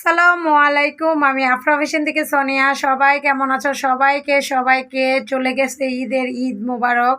আসসালামু আলাইকুম, আমি আফরা ফ্যাশন থেকে সোনিয়া। সবাই কেমন আছো? সবাইকে সবাইকে চলে গেছে ঈদের ঈদ মোবারক।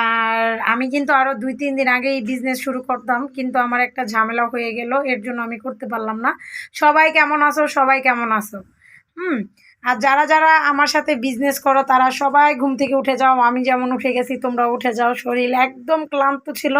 আর আমি কিন্তু আরও দুই, তিন দিন আগে এই বিজনেস শুরু করতাম, কিন্তু আমার একটা ঝামেলা হয়ে গেল, এর জন্য আমি করতে পারলাম না। সবাই কেমন আছো? সবাই কেমন আছো? হুম? আর যারা যারা আমার সাথে বিজনেস করো, তারা সবাই ঘুম থেকে উঠে যাও। আমি যেমন উঠে গেছি তোমরা উঠে যাও। শরীর একদম ক্লান্ত ছিল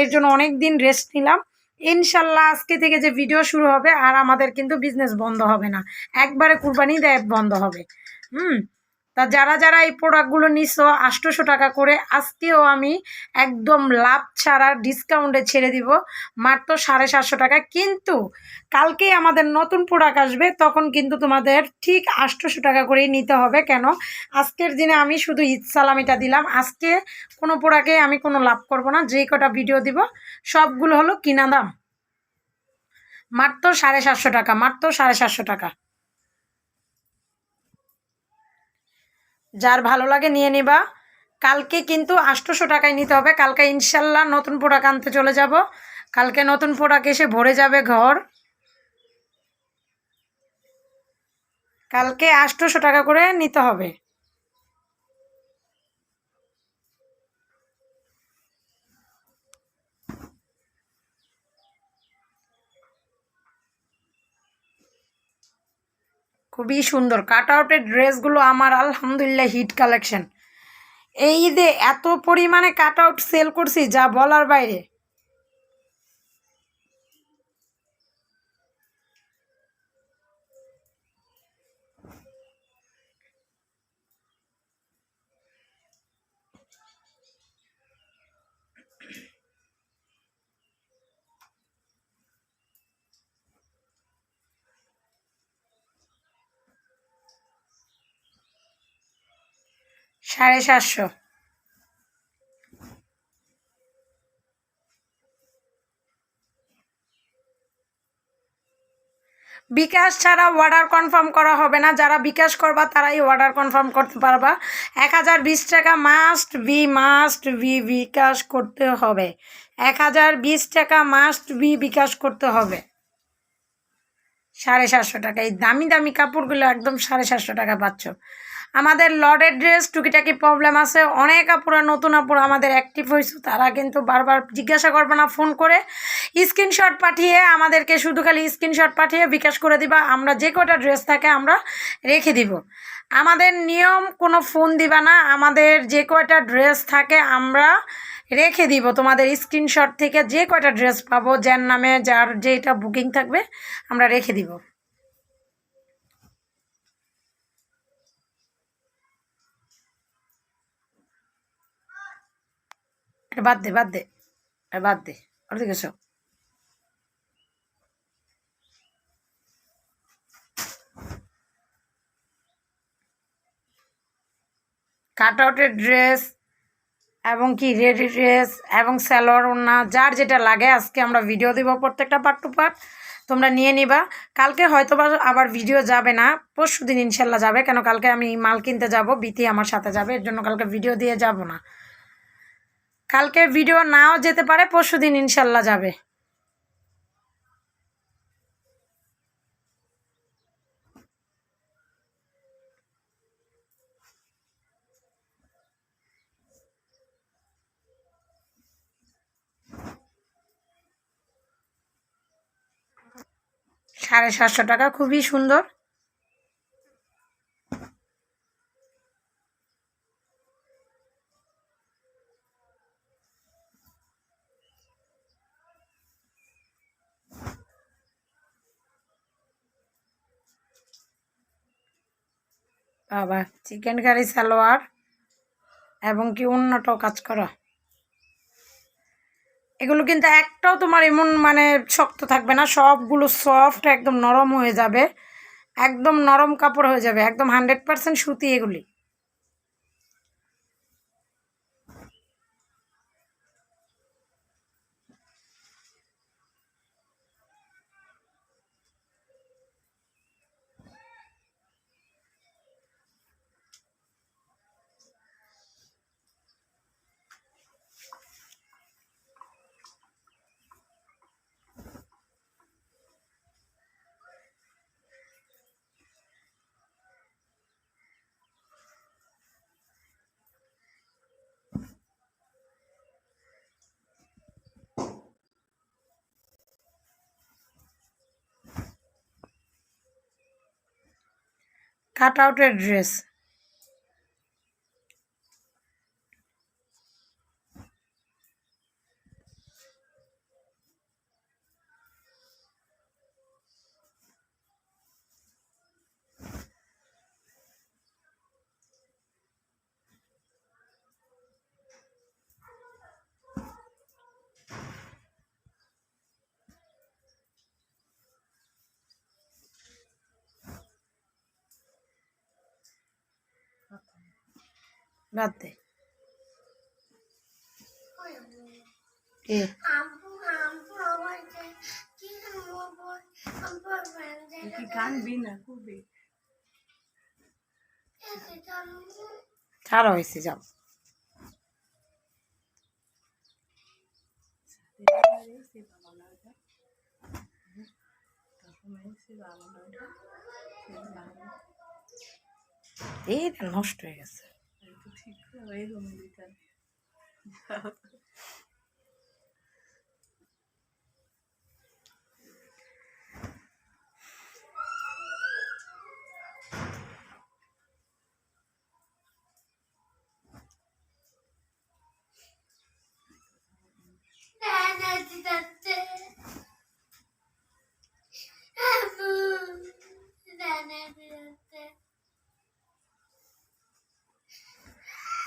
এর জন্য অনেক দিন রেস্ট নিলাম। ইনশাল্লাহ আজকে থেকে যে ভিডিও শুরু হবে আর আমাদের কিন্তু বিজনেস বন্ধ হবে না। একবারে কুরবানি দেয় বন্ধ হবে। হুম? তা যারা যারা এই প্রোডাক্টগুলো নিচ্ছ আটশোশো টাকা করে, আজকেও আমি একদম লাভ ছাড়া ডিসকাউন্টে ছেড়ে দিব, মাত্র সাড়ে সাতশো টাকা। কিন্তু কালকেই আমাদের নতুন প্রোডাক্ট আসবে, তখন কিন্তু তোমাদের ঠিক আটশোশো টাকা করেই নিতে হবে। কেন? আজকের দিনে আমি শুধু ঈদ সালামিটা দিলাম। আজকে কোনো প্রোডাক্টে আমি কোনো লাভ করব না, যেই কটা ভিডিও দিব, সবগুলো হলো কিনা দাম। মাত্র সাড়ে সাতশো টাকা, মাত্র সাড়ে সাতশো টাকা। যার ভালো লাগে নিয়ে নিবা। কালকে কিন্তু আটশোশো টাকায় নিতে হবে। কালকে ইনশাল্লাহ নতুন প্রোডাক্ট আনতে চলে যাব। কালকে নতুন প্রোডাক্ট এসে ভরে যাবে ঘর। কালকে আটশোশো টাকা করে নিতে হবে। খুবই সুন্দর। কাট আউটের ড্রেসগুলো আমার আলহামদুলিল্লাহ হিট কালেকশন এই ঈদে এত পরিমাণে কাট আউট সেল করছি যা বলার বাইরে। সাড়ে সাতশো। বিকাশ ছাড়া অর্ডার কনফার্ম করা হবে না। যারা বিকাশ করবা, তারাই অর্ডার কনফার্ম করতে পারবা। এক হাজার বিশ টাকা must be must be bKash করতে হবে। এক হাজার বিশ টাকা মাস্ট বি বিকাশ করতে হবে। সাড়ে সাতশো টাকা। এই দামি দামি কাপড়গুলো একদম সাড়ে সাতশো টাকা পাচ্ছ। আমাদের লডের ড্রেস, টুকিটাকি প্রবলেম আছে। অনেক আপুরা, নতুন আপুরা আমাদের অ্যাক্টিভ হয়েছে। তারা কিন্তু বারবার জিজ্ঞাসা করবে না ফোন করে। স্ক্রিনশট পাঠিয়ে আমাদেরকে শুধু খালি স্ক্রিনশট পাঠিয়ে বিকাশ করে দিবা। আমরা যে কটা ড্রেস থাকে আমরা রেখে দিব। আমাদের নিয়ম, কোনো ফোন দিবা না। আমাদের যে কয়টা ড্রেস থাকে আমরা রেখে দিব। তোমাদের স্ক্রিনশট থেকে যে কয়টা ড্রেস পাবো, যার নামে, যার যেটা বুকিং থাকবে, আমরা রেখে দিব। বাদ দে বাদ দে। বাদ দে, ওর দিকে কাট আউটের ড্রেস এবং কি রেডি ড্রেস এবং স্যালোয়ার ওড়না, যার যেটা লাগে আজকে আমরা ভিডিও দিব প্রত্যেকটা পার্ট টু পার্ট তোমরা নিয়ে নিবা। কালকে হয়তো বা আবার ভিডিও যাবে না পরশু দিন ইনশাল্লাহ যাবে, কেন কালকে আমি মাল কিনতে যাব বিতি আমার সাথে যাবে, এর জন্য কালকে ভিডিও দিয়ে যাব না। কালকে ভিডিও নাও যেতে পারে পরশু দিন ইনশাল্লাহ যাবে। সাড়ে সাতশো টাকা খুবই সুন্দর। বাবা চিকেন কারি সালোয়ার এবং কি অন্যটাও কাজ করা। এগুলো কিন্তু একটাও তোমার এমন মানে শক্ত থাকবে না, সবগুলো সফট একদম নরম হয়ে যাবে। একদম নরম কাপড় হয়ে যাবে, একদম হান্ড্রেড পারসেন্ট সুতি এগুলি। কাট আউটের ড্রেস বাদ দে এ আম্মু আম্মু কি আম্মু আম্মু কি কানবি না খুবই ছাড়া হয়েছে যাও। এইটা নষ্ট হয়ে গেছে। ठीक है वही तो घूम